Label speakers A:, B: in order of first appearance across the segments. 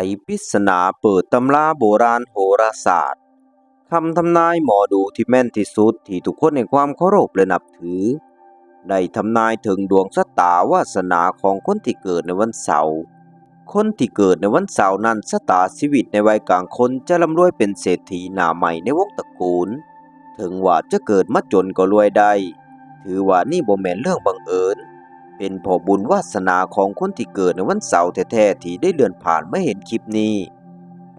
A: ไขปริศนาเปิดตำราโบราณโหราศาสตร์ คำทำนายหมอดูที่แม่นที่สุดที่ทุกคนในความเคารพและนับถือ ได้ทำนายถึงดวงชะตาวาสนาของคนที่เกิดในวันเสาร์คนที่เกิดในวันเสาร์นั้นชะตาชีวิตในวัยกลางคนจะร่ำรวยเป็นเศรษฐีหน้าใหม่ในวงตระกูล ถึงว่าจะเกิดมาจนก็รวยได้ ถือว่านี่บ่แม่นเรื่องบังเอิญ เป็นพอบุญวาสนาของคนที่เกิดในวันเสาร์แท้ๆที่ได้เลื่อนผ่านไมาเห็นคลิปนี้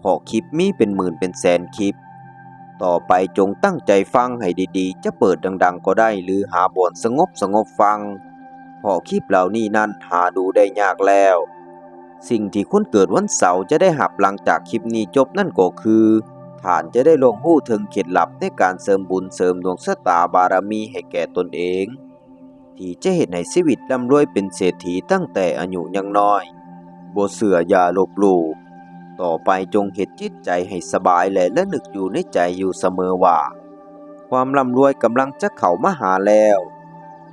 A: พอคลิปมีเป็นหมื่นเป็นแสนคลิป ต่อไปจงตั้งใจฟังให้ดีๆ จะเปิดดังๆ ก็ได้หรือหาบ่อนสงบสงบฟัง พอคลิปเหล่านี้นั้นหาดูได้ยากแล้ว สิ่งที่คนเกิดวันเสาร์จะได้หับหลังจากคลิปนี้จบนั่นก็คือฐานจะได้ลงหู้ถึงเคล็ดลับในการเสริมบุญเสริมดวงชะตาบารมีให้แก่ตนเอง ที่จะเห็นในชีวิตร่ำรวยเป็นเศรษฐีตั้งแต่อายุยังน้อยบ่เสืออย่าลบลู่ต่อไปจงเห็ดจิตใจให้สบายและและนึกอยู่ในใจอยู่เสมอว่า ความร่ำรวยกำลังจะเข้ามาหาแล้ว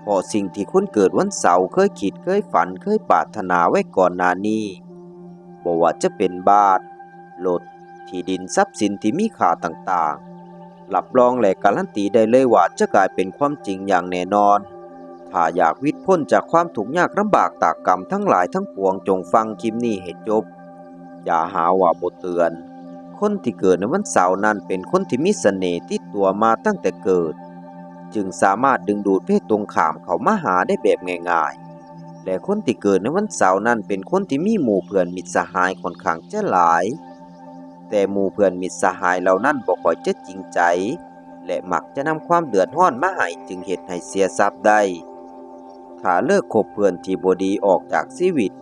A: เพราะสิ่งที่คนเกิดวันเสาร์เคยคิดเคยฝันเคยปรารถนาไว้ก่อนหน้านี้บ่ว่าจะเป็นบ้านรถที่ดินทรัพย์สินที่มีค่าต่างๆรับรองและการันตีได้เลยว่าจะกลายเป็นความจริงอย่างแน่นอน ถ้าอยากวิตพ้นจากความทุกยากลำบากตากกรรมทั้งหลายทั้งปวงจงฟังคลิปนี้ให้จบ อย่าหาว่าบ่เตือน คนที่เกิดในวันเสาร์นั้นเป็นคนที่มีเสน่ห์ติดตัวมาตั้งแต่เกิด จึงสามารถดึงดูดเพศตรงข้ามเขามาหาได้แบบง่ายๆ และคนที่เกิดในวันเสาร์นั้นเป็นคนที่มีหมู่เพื่อนมิตรสหายค่อนข้างจะหลาย แต่หมู่เพื่อนมิตรสหายเหล่านั้นบ่ค่อยจะจริงใจและมักจะนำความเดือดร้อนมาให้จึงเหตุให้เสียทรัพย์ได้ ถ้าเลิกคบเพื่อนที่บดีออกจากชีวิต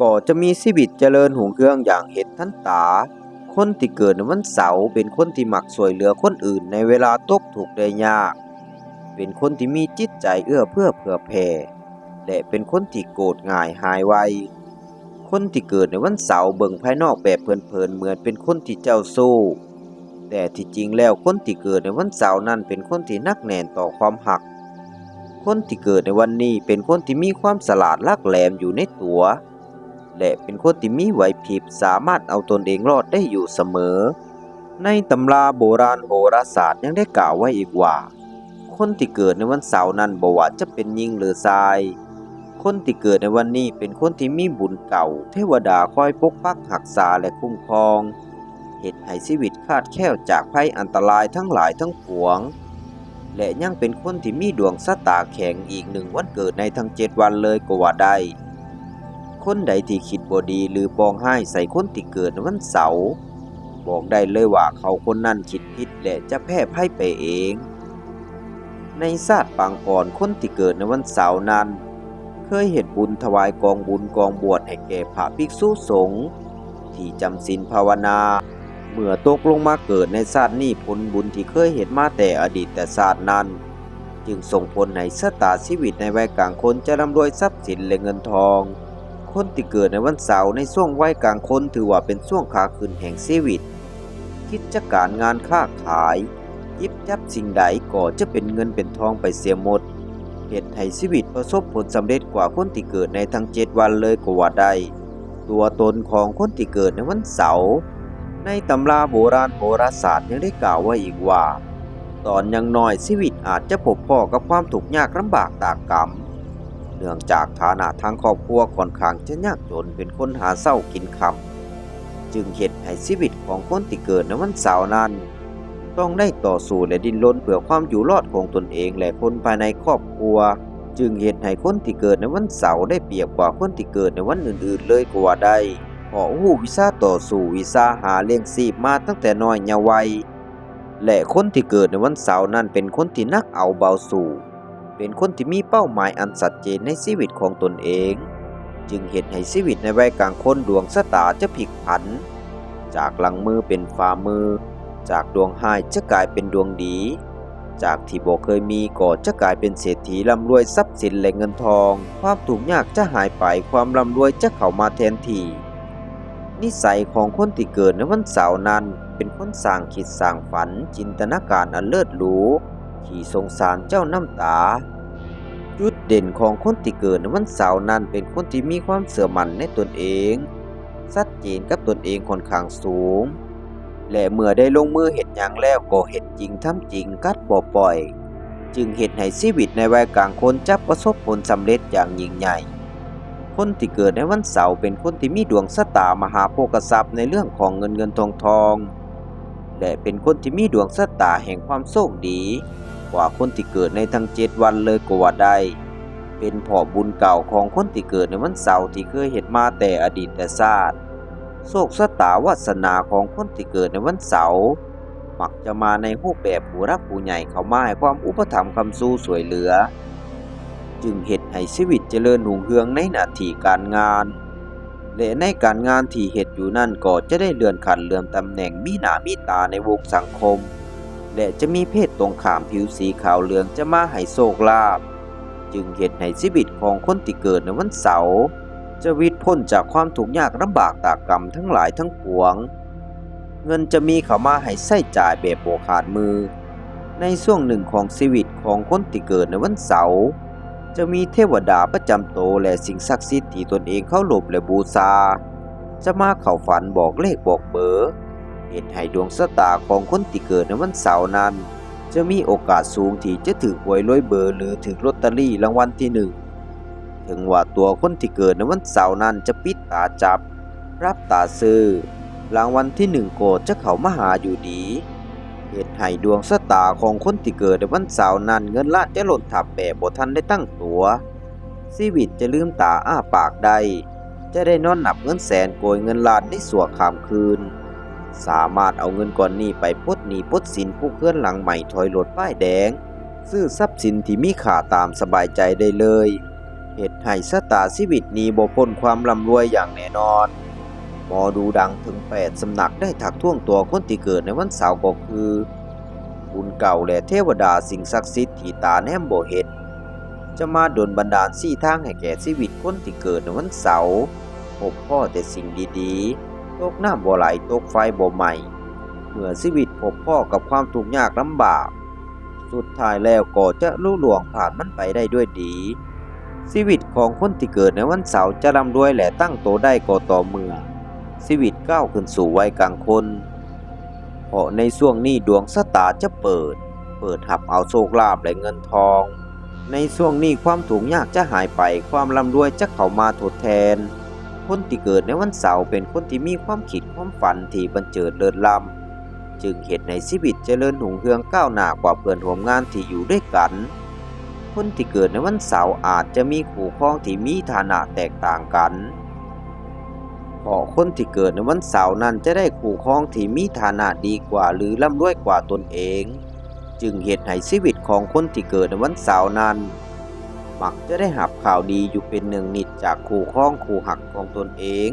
A: ก็จะมีชีวิตเจริญหุงเครื่องอย่างเห็นทันตา คนที่เกิดในวันเสาร์เป็นคนที่มักช่วยเหลือคนอื่นในเวลาตกทุกได้ยาก เป็นคนที่มีจิตใจเอื้อเพื่อเผื่อแผ่และเป็นคนที่โกรธง่ายหายไว คนที่เกิดในวันเสาร์เบิ่งภายนอกแบบเพลินๆเหมือนเป็นคนที่เจ้าสู้ แต่ที่จริงแล้วคนที่เกิดในวันเสาร์นั้นเป็นคนที่นักแน่นต่อความหัก คนที่เกิดในวันนี้เป็นคนที่มีความฉลาดลักแหลมอยู่ในตัว และเป็นคนที่มีไหวพริบสามารถเอาตนเองรอดได้อยู่เสมอ ในตำราโบราณโหราศาสตร์ยังได้กล่าวไว้อีกว่า คนที่เกิดในวันเสาร์นั้นบว่าจะเป็นหญิงหรือชาย คนที่เกิดในวันนี้เป็นคนที่มีบุญเก่า เทวดาคอยปกปักรักษาและคุ้มครองเหตุให้ชีวิตคาดแคล้วจากภัยอันตรายทั้งหลายทั้งปวง และยังเป็นคนที่มีดวงสตาแข็งอีกหนึ่งวันเกิดในทั้งเจ็ดวันเลยก็ว่าได้ คนใดที่คิดบดีหรือปองให้ใส่คนที่เกิดในวันเสาร์บอกได้เลยว่าเขาคนนั้นคิดผิดและจะแพ้ไพ่ไปเอง ในศาสตร์ปางก่อนคนที่เกิดในวันเสาร์นั้น เคยเห็นบุญถวายกองบุญกองบวชให้แก่พระภิกษุสงฆ์ที่จำศีลภาวนา เมื่อตกลงมาเกิดในชาตินี้ผลบุญที่เคยเห็นมาแต่อดีตแต่ชาตินั้น จึงส่งผลให้ชะตาชีวิตในวัยกลางคนจะร่ำรวยทรัพย์สินและเงินทอง คนที่เกิดในวันเสาร์ในช่วงวัยกลางคนถือว่าเป็นช่วงขาขึ้นแห่งชีวิต กิจการงานค้าขายยิบจับสิ่งใดก็จะเป็นเงินเป็นทองไปเสียหมดเหตุให้ชีวิตประสบผลสำเร็จกว่าคนที่เกิดในทั้งเจ็ดวันเลยก็ว่าได้ ตัวตนของคนที่เกิดในวันเสาร์ ในตำราโบราณโหราศาสตร์ยังได้กล่าวไว้อีกว่า ตอนยังน้อยชีวิตอาจจะพบพ่อกับความทุกข์ยากลำบากตากกรรมเนื่องจากฐานะทางครอบครัวค่อนข้างจะยากจนเป็นคนหาเศร้ากินคำจึงเหตุให้ชีวิตของคนที่เกิดในวันเสาร์นั้น ต้องได้ต่อสู้และดิ้นรนเพื่อความอยู่รอดของตนเองและคนภายในครอบครัว จึงเหตุให้คนที่เกิดในวันเสาร์ได้เปรียบกว่าคนที่เกิดในวันอื่นๆ เลยกว่าได้ เพราะหูวิชาต่อสู้วิชาหาเลี้ยงชีพมาตั้งแต่น้อยเยาว์วัยและคนที่เกิดในวันเสาร์นั้นเป็นคนที่นักเอาเบาสู่ เป็นคนที่มีเป้าหมายอันชัดเจนในชีวิตของตนเอง จึงเหตุให้ชีวิตในวัยกลางคนดวงชะตาจะพลิกผัน จากหลังมือเป็นฝ่ามือ จากดวงหายจะกลายเป็นดวงดี จากที่บ่เคยมีก็จะกลายเป็นเศรษฐีร่ำรวยทรัพย์สินและเงินทอง ความถูกยากจะหายไปความร่ำรวยจะเข้ามาแทนที่ นิสัยของคนที่เกิดในวันเสาร์นั้น เป็นคนสร้างคิดสร้างฝันจินตนาการอันเลิศหรูที่สงสารเจ้าน้ำตา จุดเด่นของคนที่เกิดในวันเสาร์นั้นเป็นคนที่มีความเสื่อมั่นในตนเองชัดเจนกับตนเองค่อนข้างสูง และเมื่อได้ลงมือเห็นอย่างแล้วก็เห็นจริงทำจริงกัดบ่ปล่อย จึงเห็นให้ชีวิตในวัยกลางคนจะประสบผลสำเร็จอย่างยิ่งใหญ่ คนที่เกิดในวันเสาร์เป็นคนที่มีดวงชะตามหาโภคทรัพย์ในเรื่องของเงินเงินทองทอง และเป็นคนที่มีดวงชะตาแห่งความโชคดี กว่าคนที่เกิดในทั้งเจ็ดวันเลยก็ว่าได้ เป็นผอบุญเก่าของคนที่เกิดในวันเสาร์ที่เคยเห็นมาแต่อดีตแต่ชาติโชคชะตาวาสนาของคนที่เกิดในวันเสาร์มักจะมาในรูปแบบผู้รักผู้ใหญ่เข้ามาให้ความอุปถัมภ์คำสู้สวยเหลือ จึงเห็ดให้ชีวิตเจริญหุ่งเฮืองในหน้าที่การงาน และในการงานที่เห็ดอยู่นั่นก็จะได้เลื่อนขั้นเลื่อนตำแหน่งมีหน้ามีตาในวงสังคม และจะมีเพศตรงข้ามผิวสีขาวเหลืองจะมาให้โชคลาภจึงเห็ดให้ชีวิตของคนที่เกิดในวันเสาร์จะวิตพ้นจากความทุกข์ยากลำบากตากกรรมทั้งหลายทั้งปวง เงินจะมีเข้ามาให้ใช้จ่ายแบบโบขาดมือ ในช่วงหนึ่งของชีวิตของคนที่เกิดในวันเสาร์ จะมีเทวดาประจำโตและสิ่งศักดิ์สิทธิ์ที่ตนเองเข้าหลบและบูชา จะมาเข้าฝันบอกเลขบอกเบอร์เหตุให้ดวงชะตาของคนที่เกิดในวันเสาร์นั้น จะมีโอกาสสูงที่จะถือหวยรวยเบอร์หรือถือลอตเตอรี่รางวัลที่หนึ่งถึงว่าตัวคนที่เกิดในวันเสาร์นั้นจะปิดตาจับ รับตาซื้อรางวัลที่หนึ่งโกจะเข้ามาหาอยู่ดี เหตุให้ดวงชะตาของคนที่เกิดในวันเสาร์นั้นเงินล้านจะหล่นทับแบบบ่ทันได้ตั้งตัว ชีวิตจะลืมตาอ้าปากได้ จะได้นอนหนับเงินแสนโกยเงินล้านในสัวขามคืน สามารถเอาเงินก้อนนี้ไปปดหนี้ปดสินผู้เคลื่อนหลังใหม่ถอยรถป้ายแดง ซื้อทรัพย์สินที่มีค่าตามสบายใจได้เลยเหตุให้ชะตาชีวิตนี้บ่พ้นความร่ำรวยอย่างแน่นอน หมอดูดังถึง 8 สำนักได้ถักท่วงตัวคนที่เกิดในวันเสาร์ก็คือ บุญเก่าและเทวดาสิ่งศักดิ์สิทธิ์ที่ตาแนมบ่เห็นจะมาดลบันดาลสี่ทางให้แก่ชีวิตคนที่เกิดในวันเสาร์พบพ่อแต่สิ่งดีๆ ตกน้ำบ่ไหลตกไฟบ่ไหม้เมื่อชีวิตพบพ่อกับความทุกข์ยากลำบาก สุดท้ายแล้วก็จะลุล่วงผ่านมันไปได้ด้วยดีชีวิตของคนที่เกิดในวันเสาร์จะร่ำรวยและตั้งโตได้ก็ต่อเมื่อ ชีวิตก้าวขึ้นสู่วัยกลางคนเพราะในช่วงนี้ดวงชะตาจะเปิด เปิดหับเอาโชคลาภและเงินทอง ในช่วงนี้ความถูกยากจะหายไปความร่ำรวยจะเข้ามาทดแทน คนที่เกิดในวันเสาร์เป็นคนที่มีความคิดความฝันที่บันเจิดเลิศล้ำจึงเหตุในชีวิตเจริญหุ่งเฮืองก้าวหน้ากว่าเพื่อนร่วมงานที่อยู่ด้วยกัน คนที่เกิดในวันเสาร์อาจจะมีคู่ครองที่มีฐานะแตกต่างกัน เพราะคนที่เกิดในวันเสาร์นั้นจะได้คู่ครองที่มีฐานะดีกว่าหรือร่ำรวยกว่าตนเอง จึงเหตุให้ชีวิตของคนที่เกิดในวันเสาร์นั้น มักจะได้หับข่าวดีอยู่เป็นหนึ่งนิดจากคู่ครองคู่หักของตนเอง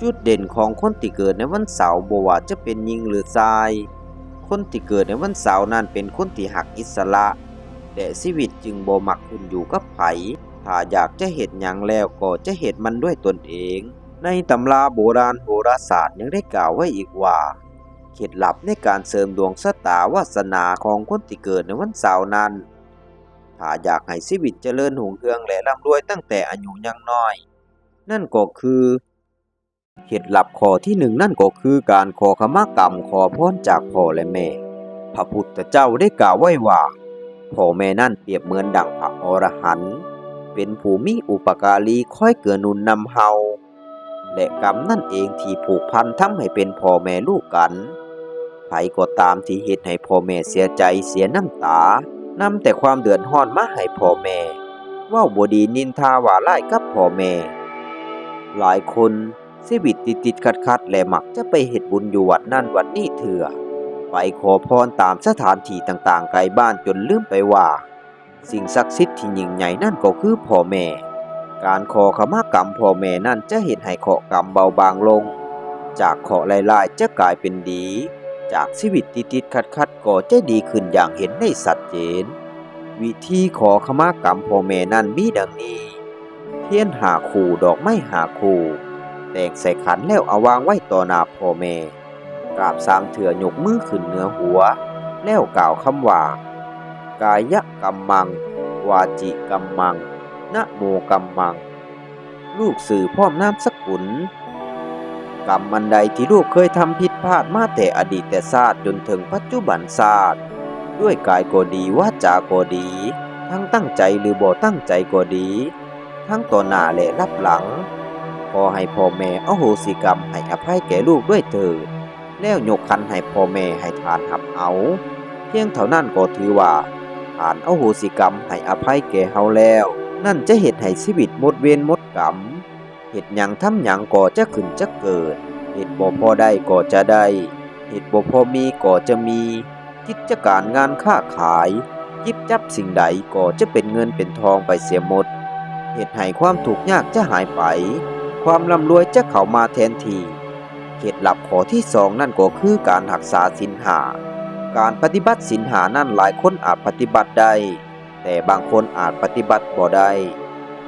A: จุดเด่นของคนที่เกิดในวันเสาร์บว่าจะเป็นหญิงหรือชาย คนที่เกิดในวันเสาร์นั้นเป็นคนที่หักอิสระและชีวิตจึงบ่มักขึ้นอยู่กับไผถ้าอยากจะเห็นหยังแล้วก็จะเห็นมันด้วยตนเอง ในตำราโบราณโหราศาสตร์ยังได้กล่าวไว้อีกว่า เคล็ดลับในการเสริมดวงชะตาวาสนาของคนที่เกิดในวันเสาร์นั้น ถ้าอยากให้ชีวิตเจริญหุ่งเรืองและร่ำรวยตั้งแต่อายุยังน้อย นั่นก็คือเคล็ดลับข้อที่หนึ่งนั่นก็คือการขอขมากรรมขอพรจากพ่อและแม่ พระพุทธเจ้าได้กล่าวไว้ว่าพ่อแม่นั่นเปรียบเหมือนดั่งพระอรหันต์เป็นผู้มีอุปการีคอยเกื้อหนุนนำเฮา และกรรมนั่นเองที่ผูกพันทำให้เป็นพ่อแม่ลูกกันใครก็ตามที่เฮ็ดให้พ่อแม่เสียใจเสียน้ำตานำแต่ความเดือดร้อนมาให้พ่อแม่ ว่าบดีนินทาว่าร้ายกับพ่อแม่ หลายคนชีวิตติดติดขัดขัดๆและมักจะไปเฮ็ดบุญอยู่วัดนั่นวัดนี้เถื่อไปขอพรตามสถานที่ต่างๆไกลบ้านจนลืมไปว่า สิ่งศักดิ์สิทธิ์ที่ยิ่งใหญ่นั่นก็คือพ่อแม่ การขอขมากรรมพ่อแม่นั่นจะเห็นให้เคราะห์กรรมเบาบางลง จากเคราะห์ลายๆจะกลายเป็นดี จากชีวิตติดติดขัดขัดๆก็จะดีขึ้นอย่างเห็นได้สัดเจน วิธีขอขมากรรมพ่อแม่นั่นมีดังนี้ เทียนหาคู่ดอกไม้หาคู่แต่งใส่ขันแล้วเอาวางไว้ต่อหน้าพ่อแม่กราบสามเถื่อยกมือขึ้นเหนือหัว แล้วกล่าวคำว่า กายกัมมัง วาจิกัมมัง นะโมกัมมัง ลูกสื่อพร้อมนามสกุล กรรมอันใดที่ลูกเคยทำผิดพลาดมาแต่อดีตแต่ชาติจนถึงปัจจุบันชาติด้วยกายก็ดีวาจาก็ดี ทั้งตั้งใจหรือบ่ตั้งใจก็ดี ทั้งต่อหน้าและรับหลัง ขอให้พ่อแม่อโหสิกรรมให้อภัยแก่ลูกด้วยเถิดแล้วยกคันให้พ่อแม่ให้ทานหับเอา เพียงเท่านั้นก็ถือว่าทานอโหสิกรรมให้อภัยแก่เฮาแล้ว นั่นจะเฮ็ดให้ชีวิตหมดเวรหมดกรรมเฮ็ดหยังทำหยังก็จะขึ้นจะเกิดเฮ็ดบ่พอได้ก็จะได้เฮ็ดบ่พอมีก็จะมี กิจการงานค้าขายยิบจับสิ่งใดก็จะเป็นเงินเป็นทองไปเสียหมดเหตุให้ความทุกยากจะหายไป ความร่ำรวยจะเข้ามาแทนทีเคล็ดลับข้อที่สองนั่นก็คือการรักษาศีลหา การปฏิบัติศีลหานั่นหลายคนอาจปฏิบัติได้ แต่บางคนอาจปฏิบัติบ่ได้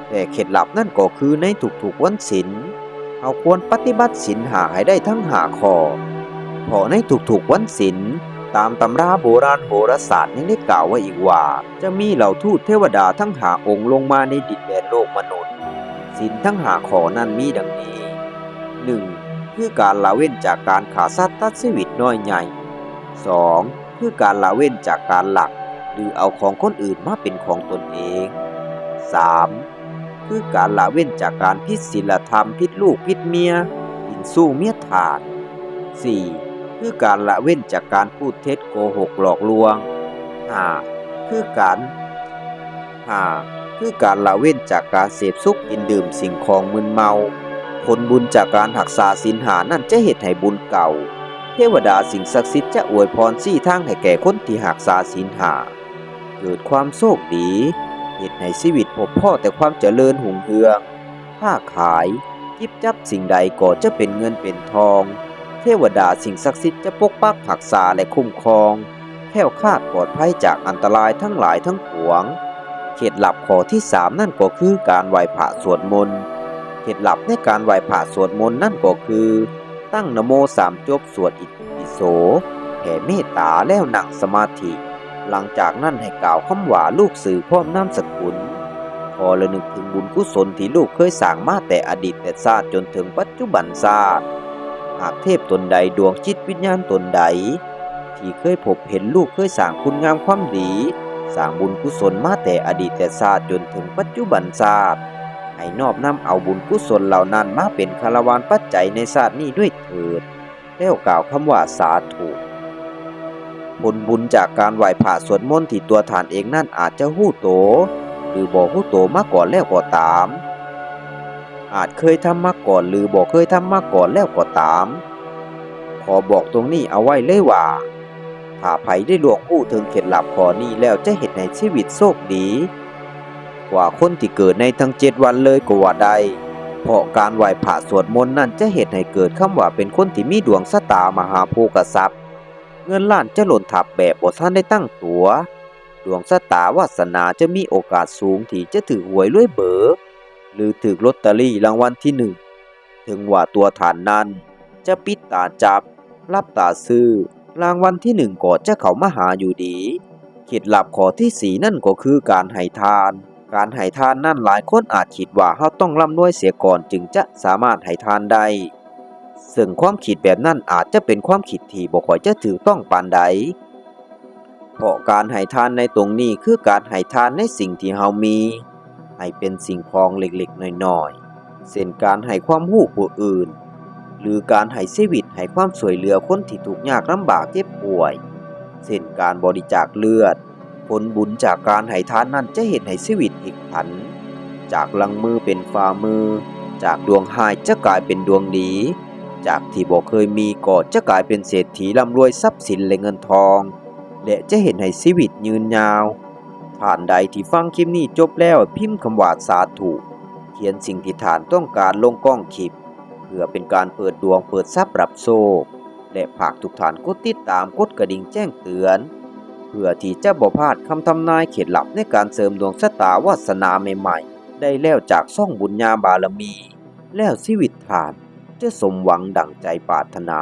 A: แต่เคล็ดลับนั่นก็คือในทุกๆวันศีลเราควรปฏิบัติศีลหาให้ได้ทั้งหาข้อเพราะในทุกๆวันศีลตามตำราโบราณโหราศาสตร์ยังได้กล่าวไว้อีกว่า จะมีเหล่าทูตเทวดาทั้งหาองค์ลงมาในดินแดนโลกมนุษย์สินทั้งหาขอนั้นมีดังนี้ 1. คือการละเว้นจากการขาสัตว์ตัดชีวิตน้อยใหญ่ 2. คือการละเว้นจากการหลัก หรือเอาของคนอื่นมาเป็นของตนเอง 3. คือการละเว้นจากการพิษศีลธรรมพิษลูกพิษเมียกินสู้เมียทาน 4. คือการละเว้นจากการพูดเท็จโกหกหลอกลวง 5. คือการ 5. คือการละเว้นจากการเสพสุขกินดื่มสิ่งของมึนเมา ผลบุญจากการหักษาศีลหานั่นจะเหตุให้บุญเก่า เทวดาสิ่งศักดิ์สิทธิ์จะอวยพรซี่ทางให้แก่คนที่หักษาศีลหา กิดความโชคดีเหตุให้ชีวิตพบพ่อแต่ความเจริญหุ่งเฮืองค้าขายจิบจับสิ่งใดก็จะเป็นเงินเป็นทอง เทวดาสิ่งศักดิ์สิทธิ์จะปกปักรักษาและคุ้มครองแคล้วคลาดปลอดภัยจากอันตรายทั้งหลายทั้งปวงเคล็ดลับข้อที่สามนั่นก็คือการไหว้พระสวดมนต์เคล็ดลับในการไหว้พระสวดมนต์นั่นก็คือ ตั้งนโมสามจบสวดอิติปิโสแผ่เมตตาแล้วนั่งสมาธิ หลังจากนั้นให้กล่าวคำว่าลูกสื่อพร้อมนามสกุล พอระลึกถึงบุญกุศลที่ลูกเคยสร้างมาแต่อดีตแต่ชาติจนถึงปัจจุบันชาติหากเทพตนใดดวงจิตวิญญาณตนใด ที่เคยพบเห็นลูกเคยสร้างคุณงามความดีสร้างบุญกุศลมาแต่อดีตแต่ชาติจนถึงปัจจุบันชาติให้นอบนำเอาบุญกุศลเหล่านั้นมาเป็นคารวานปัจจัยในชาตินี้ด้วยเถิดแล้วกล่าวคำว่าสาธุ ผลบุญจากการไหว้พระสวดมนต์ที่ตัวฐานเองนั่นอาจจะหู้โต หรือบอกหู้โตมาก่อนแล้วก็ตาม อาจเคยทำมาก่อนหรือบอกเคยทำมาก่อนแล้วก็ตาม ขอบอกตรงนี้เอาไว้เลยว่าถ้าไผได้ลวงผู้ถึงเคล็ดหลับขอนี้แล้วจะเห็นในชีวิตโชคดี กว่าคนที่เกิดในทั้งเจ็ดวันเลยกว่าได้เพราะการไหว้พระสวดมนต์นั่นจะเหตุให้เกิดคำว่าเป็นคนที่มีดวงสตามหาโภคทรัพย์ เงินล้านจะหล่นทับแบบบ่ทันได้ตั้งตัว ดวงสตาวาสนาจะมีโอกาสสูงที่จะถือหวยรวยเบอร์หรือถือลอตเตอรี่รางวัลที่หนึ่งถึงว่าตัวฐานนั้น จะปิดตาจับ รับตาซื้อ รางวัลที่หนึ่งก็จะเข้ามาหาอยู่ดีเคล็ดลับข้อที่สีนั่นก็คือการให้ทาน การให้ทานนั่นหลายคนอาจคิดว่าเขาต้องร่ำรวยเสียก่อนจึงจะสามารถให้ทานได้ ซึ่งความคิดแบบนั้นอาจจะเป็นความคิดที่บ่ค่อยจะถือต้องปานใดเพราะการให้ทานในตรงนี้คือการให้ทานในสิ่งที่เฮามี ให้เป็นสิ่งของเล็กๆน้อยๆเช่นการให้ความรู้ผู้อื่น หรือการให้ชีวิตให้ความช่วยเหลือคนที่ทุกข์ยากลำบากเจ็บป่วยเช่นการบริจาคเลือด ผลบุญจากการให้ทานนั้นจะเห็นให้ชีวิตพลิกผัน จากลังมือเป็นฝ่ามือ จากดวงหายจะกลายเป็นดวงดี จากที่บ่เคยมีก็จะกลายเป็นเศรษฐีร่ำรวยทรัพย์สินและเงินทอง และจะเห็นให้ชีวิตยืนยาวท่านใดที่ฟังคลิปนี้จบแล้วพิมพ์คำว่าสาธุเขียนสิ่งที่ท่านต้องการลงกล้องคลิป เพื่อเป็นการเปิดดวงเปิดทรัพย์รับโชคและฝากทุกท่านกดติดตามกดกระดิ่งแจ้งเตือน เพื่อที่จะบ่พลาดคำทำนายเขตลับในการเสริมดวงชะตาวาสนาใหม่ๆ ได้แล้วจากซ่องบุญญาบารมี แล้วชีวิตท่าน จะสมหวังดั่งใจปรารถนา